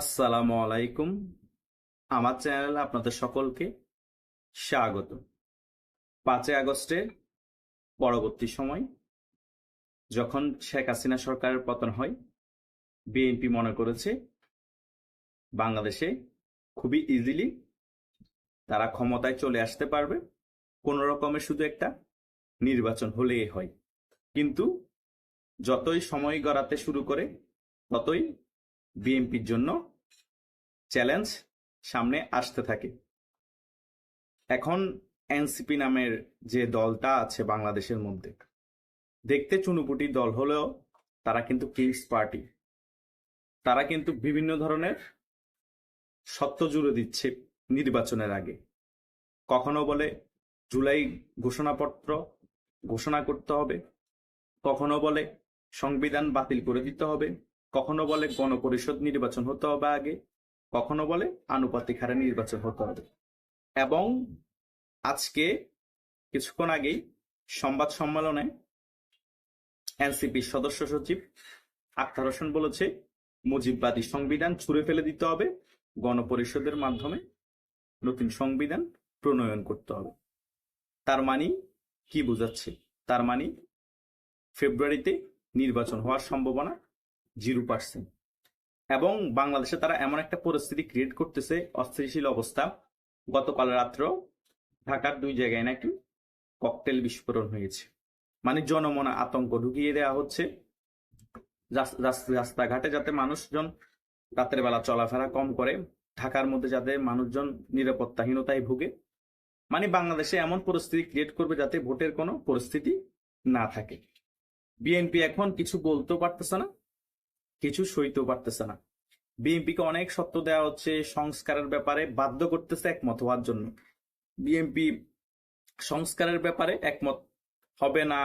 আসসালামু আলাইকুম। আমার চ্যানেলে আপনাদের সকলকে স্বাগত। পাঁচই আগস্টের পরবর্তী সময়, যখন শেখ হাসিনা সরকারের পতন হয়, বিএনপি মনে করেছে বাংলাদেশে খুবই ইজিলি তারা ক্ষমতায় চলে আসতে পারবে। কোনো রকমের শুধু একটা নির্বাচন হলেই হয়। কিন্তু যতই সময় গড়াতে শুরু করে, ততই বিএনপির জন্য চ্যালেঞ্জ সামনে আসতে থাকে। এখন এনসিপি নামের যে দলটা আছে বাংলাদেশের মধ্যে, দেখতে চুনুপুটি দল হলেও তারা কিন্তু কিংস পার্টি তারা কিন্তু বিভিন্ন ধরনের সত্য জুড়ে দিচ্ছে নির্বাচনের আগে। কখনো বলে জুলাই ঘোষণাপত্র ঘোষণা করতে হবে, কখনো বলে সংবিধান বাতিল করে দিতে হবে কখনো বলে গণপরিষদ নির্বাচন হতে হবে আগে, কখনো বলে আনুপাতিক হারে নির্বাচন হতে হবে। এবং আজকে কিছুক্ষণ আগেই সংবাদ সম্মেলনে এনসিপির সদস্য সচিব আক্তার হোসেন বলেছে, মুজিববাদী সংবিধান ছুঁড়ে ফেলে দিতে হবে গণপরিষদের মাধ্যমে নতুন সংবিধান প্রণয়ন করতে হবে। তার মানে কি বোঝাচ্ছে? তার মানে ফেব্রুয়ারিতে নির্বাচন হওয়ার সম্ভাবনা জিরো পার্সেন্ট এবং বাংলাদেশে তারা এমন একটা পরিস্থিতি ক্রিয়েট করতেছে, অস্থিতিশীল অবস্থা। গতকাল রাত্র ঢাকার দুই জায়গায় নাকি ককটেল বিস্ফোরণ হয়েছে। মানে জনমনে আতঙ্ক ঢুকিয়ে দেওয়া হচ্ছে। রাস- রাস- রাস্তাঘাটে যাতে মানুষজন রাতের বেলা চলাফেরা কম করে, ঢাকার মধ্যে যাতে মানুষজন নিরাপত্তাহীনতায় ভুগে। মানে বাংলাদেশে এমন পরিস্থিতি ক্রিয়েট করবে যাতে ভোটের কোনো পরিস্থিতি না থাকে। বিএনপি এখন কিছু বলতেও পারতেছে না। কিছু সইতেও পারতেছে না। বিএনপিকে অনেক সত্য দেওয়া হচ্ছে, সংস্কারের ব্যাপারে বাধ্য করতেছে একমত হওয়ার জন্য। বিএনপি সংস্কারের ব্যাপারে একমত হবে না,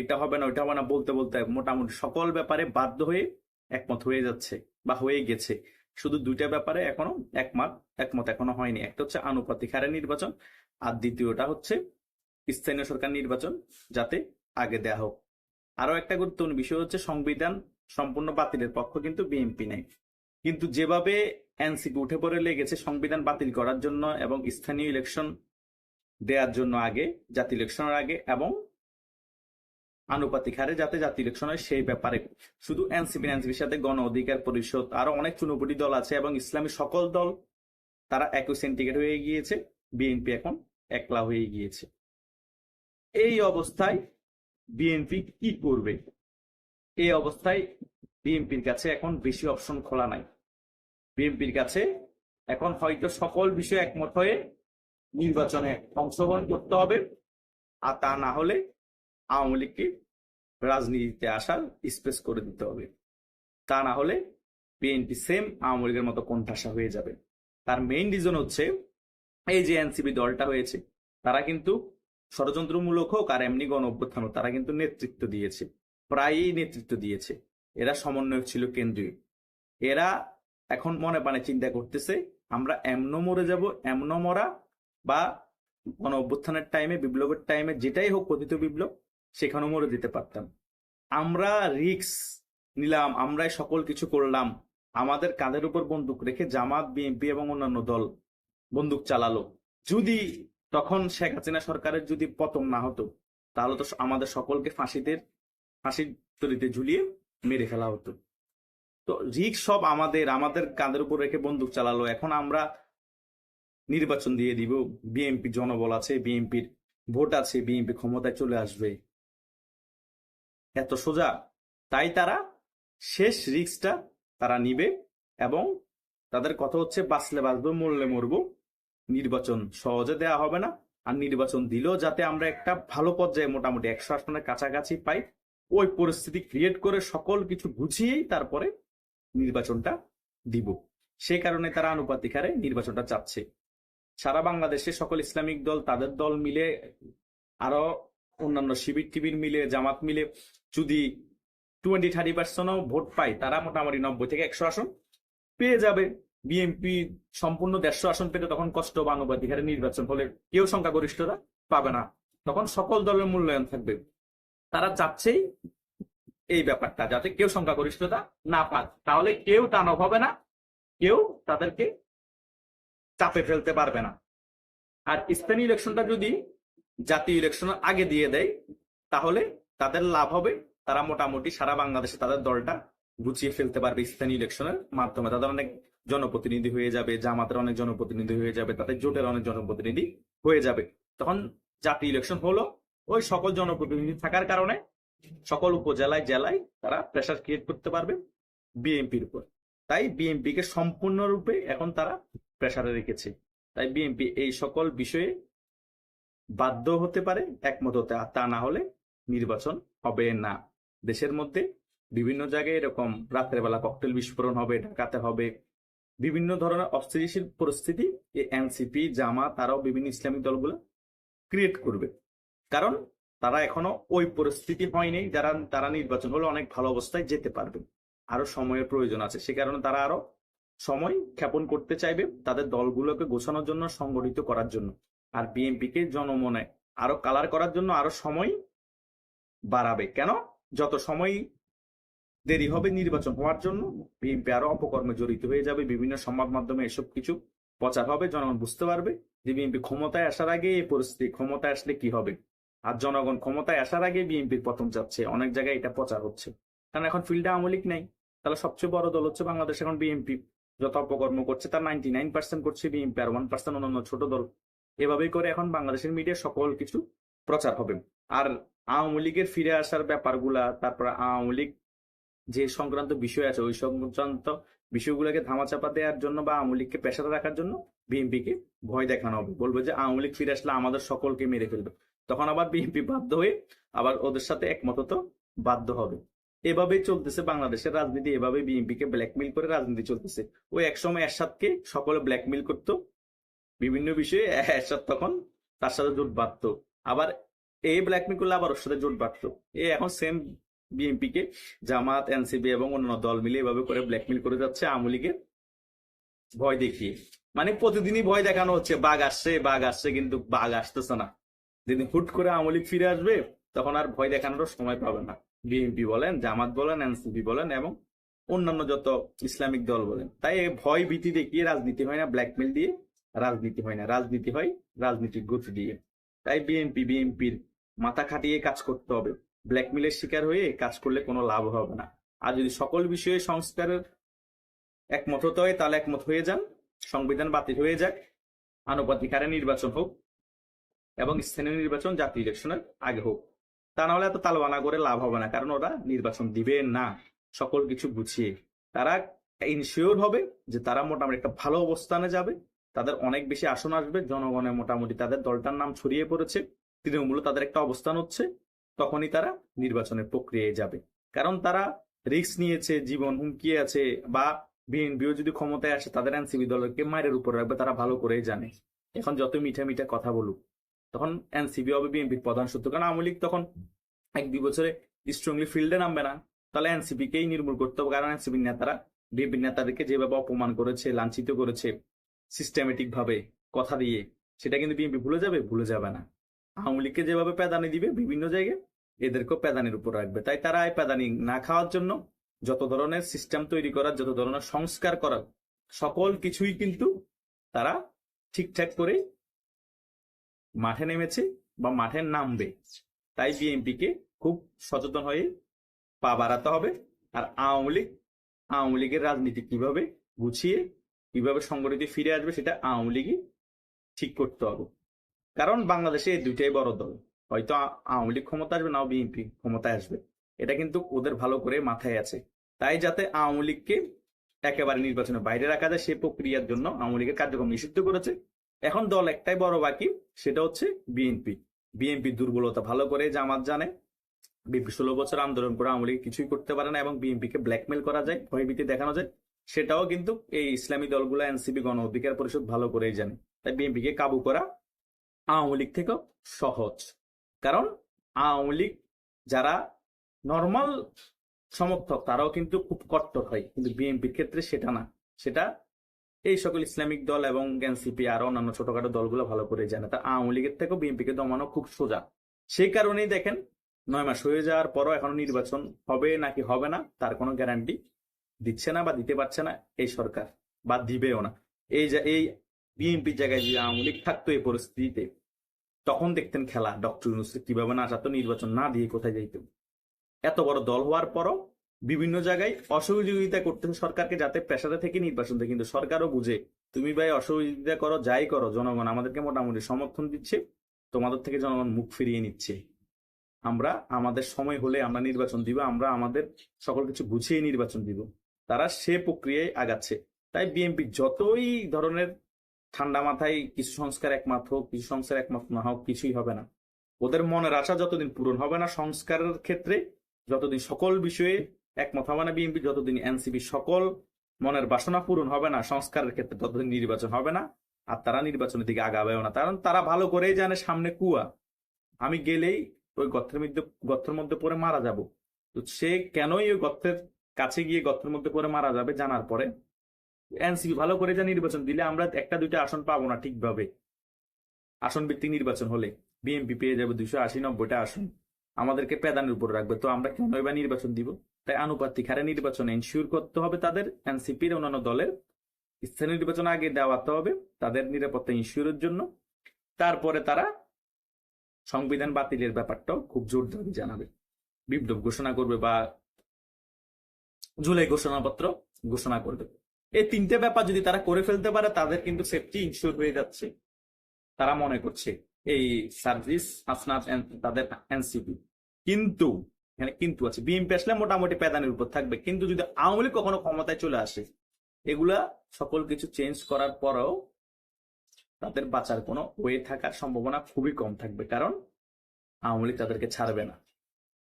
এটা হবে না, ওইটা হবে না বলতে বলতে মোটামুটি সকল ব্যাপারে বাধ্য হয়ে একমত হয়ে যাচ্ছে বা হয়ে গেছে। শুধু দুইটা ব্যাপারে এখনও একমত একমত এখনও হয়নি। একটা হচ্ছে আনুপাতিক হারে নির্বাচন আর দ্বিতীয়টা হচ্ছে স্থানীয় সরকার নির্বাচন যাতে আগে দেয়া হোক। আরও একটা গুরুত্বপূর্ণ বিষয় হচ্ছে সংবিধান সম্পূর্ণ বাতিলের পক্ষ কিন্তু বিএনপি নেই। কিন্তু যেভাবে এনসিপি উঠে পড়ে লেগেছে সংবিধান বাতিল করার জন্য এবং স্থানীয় ইলেকশন দেওয়ার জন্য আগে, জাতীয় ইলেকশনের আগে এবং আনুপাতিক হারে যাতে জাতীয় ইলেকশন হয় সেই ব্যাপারে শুধু এনসিপি এনসিপির সাথে গণ অধিকার পরিষদ, আরও অনেক চুনোপুটি দল আছে এবং ইসলামী সকল দল, তারা একই সিন্ডিকেট হয়ে গিয়েছে, বিএনপি এখন একলা হয়ে গিয়েছে। এই অবস্থায় বিএনপি কি করবে? এই অবস্থায় বিএনপির কাছে এখন বেশি অপশন খোলা নাই। বিএনপির কাছে এখন হয়তো সকল বিষয়ে একমত হয়ে নির্বাচনে অংশগ্রহণ করতে হবে, আর তা না হলে আওয়ামী লীগকে রাজনীতিতে আসার স্পেস করে দিতে হবে। তা না হলে বিএনপি সেম আওয়ামী লীগের মতো কোণঠাসা হয়ে যাবে। তার মেইন রিজন হচ্ছে এই যে এনসিপি দলটা হয়েছে, তারা কিন্তু ষড়যন্ত্রমূলক হোক আর এমনি গণ অভ্যুত্থান তারা কিন্তু নেতৃত্ব দিয়েছে। প্রায়ই নেতৃত্ব দিয়েছে। এরা সমন্বয়ক ছিল কেন্দ্রীয়। এরা এখন মনে পানে চিন্তা করতেছে, আমরা এমনও মরে যাব, এমনও মরা, বা গণ অভ্যুত্থানের টাইমে বিপ্লবের টাইমে যেটাই হোক কথিত বিপ্লব, সেখানেও মরে দিতে পারতাম। আমরা রিক্স নিলাম, আমরাই সকল কিছু করলাম। আমাদের কাঁধের উপর বন্দুক রেখে জামাত বিএনপি এবং অন্যান্য দল বন্দুক চালালো। যদি তখন শেখ হাসিনা সরকারের যদি পতন না হতো, তাহলে তো আমাদের সকলকে ফাঁসিতে ফাঁসির তরিতে ঝুলিয়ে মেরে ফেলা হতো। তো রিক্স সব আমাদের আমাদের কাঁধের উপর রেখে বন্দুক চালালো। এখন আমরা নির্বাচন দিয়ে দিব। বিএনপি জনবল আছে, বিএনপির ভোট আছে, বিএনপি ক্ষমতায় চলে আসবে। এত সোজা। তাই তারা শেষ রিক্সটা তারা নিবে এবং তাদের কথা হচ্ছে, বাঁচলে বাঁচবো, মরলে মরবো। নির্বাচন সহজে দেওয়া হবে না। আর নির্বাচন দিলেও যাতে আমরা একটা ভালো পর্যায়ে মোটামুটি একশো আসনের কাছাকাছি পাই ওই পরিস্থিতি ক্রিয়েট করে সকল কিছু বুঝিয়েই তারপরে নির্বাচনটা দিব। সে কারণে তারা আনুপাতিক হারে নির্বাচনটা চাচ্ছে। সারা বাংলাদেশে সকল ইসলামিক দল, তাদের দল মিলে, আরও অন্যান্য শিবির টিবির মিলে, জামাত মিলে যদি টোয়েন্টি থার্টি পার্সেন্টও ভোট পায়, তারা মোটামুটি নব্বই থেকে একশো আসন পেয়ে যাবে। বিএনপি সম্পূর্ণ দেড়শো আসন পেতে তখন কষ্ট বা আনুপাতিক হারে নির্বাচন হলে কেউ সংখ্যাগরিষ্ঠতা পাবে না। তখন সকল দলের মূল্যায়ন থাকবে। তারা এই ব্যাপারটা, যাতে কেউ সংখ্যাগরিষ্ঠতা না পাক তাহলে কেউ টানব হবে না, কেউ তাদেরকে চাপে ফেলতে পারবে না। আর স্থানীয় ইলেকশনটা যদি জাতীয় ইলেকশনের আগে দিয়ে দেয়, তাহলে তাদের লাভ হবে। তারা মোটামুটি সারা বাংলাদেশে তাদের দলটা গুছিয়ে ফেলতে পারবে স্থানীয় ইলেকশনের মাধ্যমে। তাদের অনেক জনপ্রতিনিধি হয়ে যাবে, জামাতের অনেক জনপ্রতিনিধি হয়ে যাবে, তাদের জোটের অনেক জনপ্রতিনিধি হয়ে যাবে। তখন জাতীয় ইলেকশন হলো ওই সকল জনপ্রতিনিধি থাকার কারণে সকল উপজেলায়, জেলায় তারা প্রেশার ক্রিয়েট করতে পারবে বিএনপির উপর। তাই বিএনপি কে সম্পূর্ণরূপে এখন তারা প্রেশারে রেখেছে। তাই বিএনপি এই সকল বিষয়ে বাধ্য হতে পারে, একমত তা না হলে নির্বাচন হবে না। দেশের মধ্যে বিভিন্ন জায়গায় এরকম রাত্রের বেলা ককটেল বিস্ফোরণ হবে, ঢাকাতে হবে, বিভিন্ন ধরনের অস্থিতিশীল পরিস্থিতি এনসিপি জামাত, আরও বিভিন্ন ইসলামিক দলগুলো ক্রিয়েট করবে। কারণ তারা এখনও ওই পরিস্থিতি হয়নি, যারা, তারা নির্বাচন হলে অনেক ভালো অবস্থায় যেতে পারবে। আরও সময়ের প্রয়োজন আছে। সে কারণে তারা আরও সময় ক্ষেপণ করতে চাইবে তাদের দলগুলোকে গোছানোর জন্য, সংগঠিত করার জন্য। আর বিএনপি কে জনমনে আরও কালার করার জন্য আরও সময় বাড়াবে। কেন? যত সময় দেরি হবে নির্বাচন হওয়ার জন্য, বিএনপি আরও অপকর্মে জড়িত হয়ে যাবে, বিভিন্ন সংবাদ মাধ্যমে এসব কিছু প্রচার হবে, জনগণ বুঝতে পারবে যে বিএনপি ক্ষমতায় আসার আগে এই পরিস্থিতি, ক্ষমতায় আসলে কি হবে। আর জনগণ ক্ষমতায় আসার আগে বিএনপির পতন যাচ্ছে অনেক জায়গায় এটা প্রচার হচ্ছে। কারণ এখন ফিল্ডে আওয়ামী লীগ নেই। তাহলে সবচেয়ে বড় দল হচ্ছে বাংলাদেশ এখন বিএনপি যত অপকর্ম করছে তার নাইনটি নাইন পার্সেন্ট করছে বিএনপি আর ওয়ান পার্সেন্ট অন্যান্য ছোট দল। এভাবেই করে এখন বাংলাদেশের মিডিয়া সকল কিছু প্রচার হবে। আর আওয়ামী লীগের ফিরে আসার ব্যাপারগুলা, তারপর আওয়ামী লীগ যে সংক্রান্ত বিষয় আছে, ওই সংক্রান্ত বিষয়গুলোকে ধামাচাপা দেওয়ার জন্য বা আওয়ামী লীগকে পেশাতে রাখার জন্য বিএনপি কে ভয় দেখানো হবে। বলবে যে আওয়ামী লীগ ফিরে আসলে আমাদের সকলকে মেরে ফেলবে। তখন আবার বিএনপি বাধ্য হয়ে আবার ওদের সাথে একমত তো বাধ্য হবে। এভাবেই চলতেছে বাংলাদেশের রাজনীতি এভাবে বিএনপি কে ব্ল্যাকমেইল করে রাজনীতি চলতেছে। ওই একসময় এরশাদকে সকলে ব্ল্যাকমেইল করতো, বিভিন্ন বিষয়ে এরশাদ তখন তার সাথে জোট বাঁধতো। আবার এই ব্ল্যাকমেইল করলে আবার ওর সাথে জোট বাঁধতো। এ এখন সেম বিএনপি কে জামাত, এনসিপি এবং অন্যান্য দল মিলে এভাবে করে ব্ল্যাকমেইল করে যাচ্ছে আওয়ামী লীগের ভয় দেখিয়ে। মানে প্রতিদিনই ভয় দেখানো হচ্ছে, বাঘ আসছে বাঘ আসছে, কিন্তু বাঘ আসতেছে না। যেদিন হুট করে আওয়ামী ফিরে আসবে, তখন আর ভয় দেখানোর সময় পাবে না। বিএনপি বলেন, জামাত বলেন, এনসিপি বলেন এবং অন্যান্য যত ইসলামিক দল বলেন। তাই ভয় ভীতি দেখিয়ে রাজনীতি হয় না ব্ল্যাকমেল দিয়ে রাজনীতি হয় না। রাজনীতি হয় রাজনীতির গতি দিয়ে। তাই বিএনপি, বিএনপির মাথা খাটিয়ে কাজ করতে হবে। ব্ল্যাকমেলের শিকার হয়ে কাজ করলে কোনো লাভ হবে না। আর যদি সকল বিষয়ে সংস্কারের একমত হতে হয়, তাহলে একমত হয়ে যান। সংবিধান বাতিল হয়ে যাক। আনুপাতিক হারে নির্বাচন হোক। এবং স্থানীয় নির্বাচন, জাতীয় ইলেকশনের আগে হোক। তা নাহলে এত তালবানা করে লাভ হবে না, কারণ ওরা নির্বাচন দিবে না। সকল কিছু গুছিয়ে। তারা ইনশিওর হবে যে তারা মোটামুটি একটা ভালো অবস্থানে যাবে। তাদের অনেক বেশি আসন আসবে। জনগণের মোটামুটি তাদের দলটার নাম ছড়িয়ে পড়েছে। তৃণমূল তাদের একটা অবস্থান হচ্ছে। তখনই তারা নির্বাচনের প্রক্রিয়ায় যাবে। কারণ তারা রিস্ক নিয়েছে, জীবন হুমকি আছে বা বিএনপিও যদি ক্ষমতায় আসে, তাদের এনসিপি দলকে মায়ের উপর রাখবে, তারা ভালো করেই জানে। এখন যত মিঠা মিঠা কথা বলুক তখন এনসিপি হবে বিএনপির প্রধান সূত্র কারণ আওয়ামী লীগ তখন এক দুই বছরে স্ট্রংলি ফিল্ডে নামবে না। তাহলে এনসিপি কেই নির্মূল করতে হবে। কারণ এনসিপি নেতারা বিএনপি নেতাদেরকে যেভাবে অপমান করেছে, লাঞ্ছিত করেছে সিস্টেমেটিক ভাবে কথা দিয়ে, সেটা কিন্তু বিএনপি ভুলে যাবে ভুলে যাবে না। আওয়ামী লীগকে যেভাবে প্যাদানি দিবে, বিভিন্ন জায়গায় এদেরকেও প্যাদানির উপর রাখবে। তাই তারা এই প্যাদানি না খাওয়ার জন্য যত ধরনের সিস্টেম তৈরি করার, যত ধরনের সংস্কার করার, সকল কিছুই কিন্তু তারা ঠিকঠাক করে মাঠে নেমেছে বা মাঠে নামবে, তাই বিএনপি কে খুব সচেতন হয়ে পা বাড়াতে হবে আর আওয়ামী লীগ, আওয়ামী লীগের রাজনীতি কীভাবে গুছিয়ে, কীভাবে সংগঠিত ফিরে আসবে সেটা আওয়ামী লীগই ঠিক করতে হবে। কারণ বাংলাদেশে এই দুইটাই বড় দল, হয়তো আওয়ামী লীগ ক্ষমতা আসবে, নাও বিএনপি ক্ষমতায় আসবে। এটা কিন্তু ওদের ভালো করে মাথায় আছে। তাই যাতে আওয়ামী লীগকে একেবারে নির্বাচনের বাইরে রাখা যায় সেই প্রক্রিয়ার জন্য আওয়ামী লীগের কার্যক্রম নিষিদ্ধ করেছে। এখন দল একটাই বড় বাকি, সেটা হচ্ছে বিএনপি। বিএনপির দুর্বলতা ভালো করে জামাত জানে, বিএনপি ষোলো বছর আন্দোলন করে আওয়ামী লীগ কিছুই করতে পারে না এবং বিএনপি কে ব্ল্যাকমেল করা যায় ভয়ভীতি দেখানো যায়, সেটাও কিন্তু এই ইসলামী দলগুলো এনসিপি গণ অধিকার পরিষদ ভালো করেই জানে। তাই বিএনপি কে কাবু করা আওয়ামী লীগ থেকেও সহজ। কারণ আওয়ামী লীগ যারা নর্মাল সমর্থক, তারাও কিন্তু খুব কট্টর হয়, কিন্তু বিএনপির ক্ষেত্রে সেটা না। সেটা এই সকল ইসলামিক দল এবং এনসিপি আর অন্যান্য ছোটখাটো দলগুলো ভালো করে জানে। তা আওয়ামী লীগের থেকেও বিএনপিকে দমানো খুব সোজা। সেই কারণেই দেখেন, নয় মাস হয়ে যাওয়ার পরও এখনও নির্বাচন হবে নাকি হবে না, তার কোনো গ্যারান্টি দিচ্ছে না বা দিতে পারছে না এই সরকার, বা দিবেও না। এই যে, এই বিএনপির জায়গায় যদি আওয়ামী লীগ থাকতো এই পরিস্থিতিতে, তখন দেখতেন খেলা, ডক্টর ইউনুস কীভাবে না চাতো নির্বাচন না দিয়ে কোথায় যাইতো। এত বড় দল হওয়ার পরও বিভিন্ন জায়গায় অসহযোগিতা করতেছে সরকারকে যাতে পেশাতে থেকে নির্বাচন দেয়। কিন্তু সরকারও বুঝে, তুমি ভাই অসহযোগিতা করো, যাই করো, জনগণ আমাদেরকে মোটামুটি সমর্থন দিচ্ছে, তোমাদের থেকে জনগণ মুখ ফিরিয়ে নিচ্ছে। আমরা, আমাদের সময় হলে আমরা নির্বাচন দিব, আমরা আমাদের সকল কিছু গুছিয়ে নির্বাচন দিব। তারা সে প্রক্রিয়ায় আগাচ্ছে। তাই বিএনপি যতই ধরনের ঠান্ডা মাথায় কিছু সংস্কার একমত হোক, কিছু সংস্কার একমত না হোক, কিছুই হবে না। ওদের মনের আশা যতদিন পূরণ হবে না সংস্কারের ক্ষেত্রে, যতদিন সকল বিষয়ে একমত হবে না বিএনপি, যতদিন এনসিপি সকল মনের বাসনা পূরণ হবে না, সংস্কারের ক্ষেত্রে ততদিন নির্বাচন হবে না, আর তারা নির্বাচনের দিকে আগাবেও না। কারণ তারা ভালো করেই জানে সামনে কুয়া। আমি গেলেই ওই গর্তের মধ্যে গর্তের মধ্যে পড়ে মারা যাব। তো সে কেনই ওই গর্তের কাছে গিয়ে গর্তের মধ্যে পড়ে মারা যাবে জানার পরে? এনসিপি ভালো করে যা নির্বাচন দিলে আমরা একটা, দুইটা আসন পাবো না ঠিকভাবে। আসন ভিত্তিক নির্বাচন হলে বিএনপি পেয়ে যাবে দুইশো আশি নব্বইটা আসন। আমাদেরকে প্যাদানের উপর রাখবে, তো আমরা কেন এবার নির্বাচন দিব? তাই আনুপাতিক হারে নির্বাচন এনশিওর করতে হবে তাদের, এনসিপির অন্যান্য দলের। স্থানীয় নির্বাচন আগে দেওয়াতে হবে তাদের নিরাপত্তা ইনশিওরের জন্য। তারপরে তারা সংবিধান বাতিলের ব্যাপারটাও খুব জোর দাবি জানাবে। বিপ্লব ঘোষণা করবে বা জুলাই ঘোষণাপত্র ঘোষণা করবে। এই তিনটে ব্যাপার যদি তারা করে ফেলতে পারে, তাদের কিন্তু সেফটি ইনশিওর হয়ে যাচ্ছে। তারা মনে করছে, এই সার্ভিস হাসনাত তাদের এনসিপি। কিন্তু এখানে কিন্তু আছে। বিএনপি আসলে মোটামুটি প্যাদানের উপর থাকবে। কিন্তু যদি আওয়ামী লীগ কখনো ক্ষমতায় চলে আসে, এগুলা সকল কিছু চেঞ্জ করার পরেও তাদের বাঁচার কোনো ওয়ে থাকার সম্ভাবনা খুবই কম থাকবে। কারণ আওয়ামী লীগ তাদেরকে ছাড়বে না।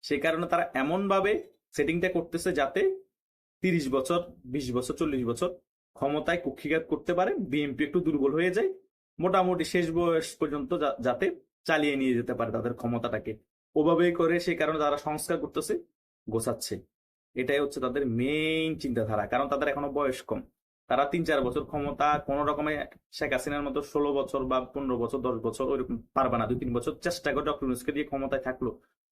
সেই কারণে তারা এমনভাবে সেটিংটা করতেছে যাতে তিরিশ বছর, বিশ বছর, চল্লিশ বছর ক্ষমতায় কুক্ষিঘাত করতে পারে। বিএনপি একটু দুর্বল হয়ে যায়। মোটামুটি শেষ বয়স পর্যন্ত যাতে চালিয়ে নিয়ে যেতে পারে তাদের ক্ষমতাটাকে। ওভাবেই করে সেই কারণে তারা সংস্কার করতেছে, গোছাচ্ছে। এটাই হচ্ছে তাদের মেইন চিন্তাধারা, কারণ তাদের এখনও বয়স কম। তারা তিন চার বছর ক্ষমতা কোন রকমে শেখ হাসিনার মতো ষোলো বছর বা পনেরো বছর, দশ বছর ওইরকম পারবে না। দুই তিন বছর চেষ্টা করে ডক্টর ইউনুসকে দিয়ে ক্ষমতায় থাকল।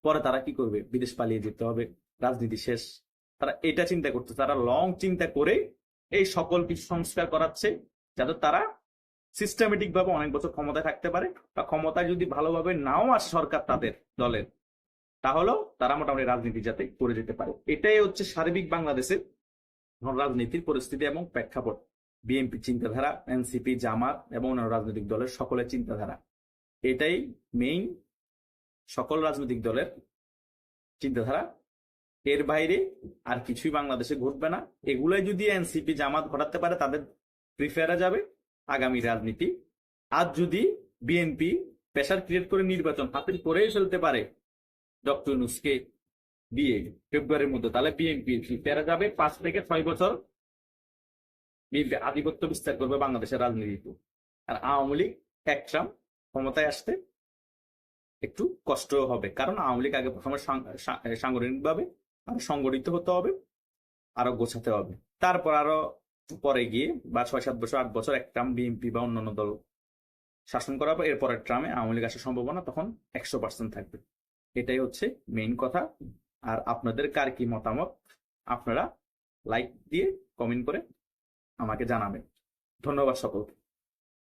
পরে তারা কি করবে? বিদেশ পালিয়ে যেতে হবে। রাজনীতি শেষ। তারা এটা চিন্তা করছে তারা লং চিন্তা করে এই সকল কিছু সংস্কার করাচ্ছে যাতে তারা সিস্টেমেটিক ভাবে অনেক বছর ক্ষমতায় থাকতে পারে বা ক্ষমতায় যদি ভালোভাবে নাও আসে সরকার তাদের দলের, তাহলেও তারা মোটামুটি রাজনীতি যাতে করে যেতে পারে। এটাই হচ্ছে সার্বিক বাংলাদেশের রাজনীতির পরিস্থিতি এবং প্রেক্ষাপট। বিএনপি চিন্তাধারা, এনসিপি, জামাত এবং অন্যান্য রাজনৈতিক দলের সকলের চিন্তাধারা। এটাই মেইন সকল রাজনৈতিক দলের চিন্তাধারা। এর বাইরে আর কিছুই বাংলাদেশে ঘটবে না। এগুলাই যদি এনসিপি, জামাত ঘটাতে পারে, তাদের প্রিফেয়ারে যাবে। আগামী রাজনীতি। আর যদি বিএনপি প্রেশার ক্রিয়েট করে নির্বাচন হাসিল করেই ফেলতে পারে, ডক্টর নুসকে দিয়ে ফেব্রুয়ারির মধ্যে, তাহলে বিএনপি প্রিফেয়ারে যাবে? পাঁচ থেকে ছয় বছর বিএনপি আধিপত্য বিস্তার করবে বাংলাদেশের রাজনীতিতে আর আওয়ামী লীগ এক ট্রাম ক্ষমতায় আসতে একটু কষ্ট হবে। কারণ আওয়ামী লীগ আগে প্রথমে সাংগঠনিকভাবে আরও সংগঠিত হতে হবে, আরও গোছাতে হবে। তারপর আরও পরে গিয়ে বা ছয়, সাত বছর, আট বছর এক ট্রাম বিএনপি বা অন্যান্য দল শাসন করার পর এরপরের ট্রামে আওয়ামী লীগ আসার সম্ভাবনা তখন একশো পার্সেন্ট থাকবে। এটাই হচ্ছে মেইন কথা। আর আপনাদের কার কি মতামত? আপনারা লাইক দিয়ে কমেন্ট করে আমাকে জানাবেন। ধন্যবাদ সকলকে।